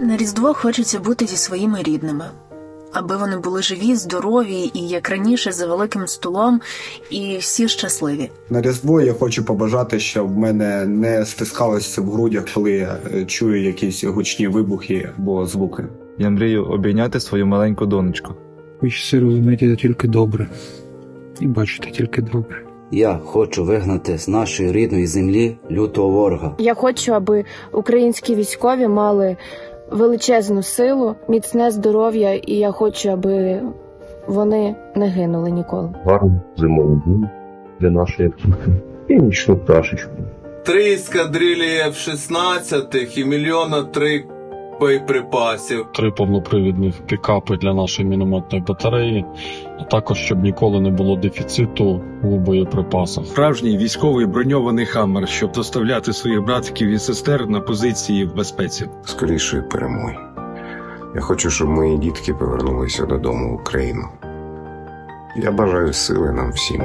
На Різдво хочеться бути зі своїми рідними, аби вони були живі, здорові і, як раніше, за великим столом, і всі щасливі. На Різдво я хочу побажати, щоб в мене не стискалося в грудях, коли я е, чую якісь гучні вибухи або звуки. Я мрію обійняти свою маленьку донечку. Хочеться розуміти тільки добре і бачити тільки добре. Я хочу вигнати з нашої рідної землі лютого ворога. Я хочу, аби українські військові мали величезну силу, міцне здоров'я, і я хочу, аби вони не гинули ніколи. гарну зимову дню для нашої птахи і нічну пташечку. Три ескадрилі F-16 і мільйона три боєприпасів. три повнопривідних пікапи для нашої мінометної батареї, а також щоб ніколи не було дефіциту у боєприпасах. Справжній військовий броньований хаммер, щоб доставляти своїх братиків і сестер на позиції в безпеці. скорішої перемоги. Я хочу, щоб мої дітки повернулися додому в Україну. Я бажаю сили нам всім.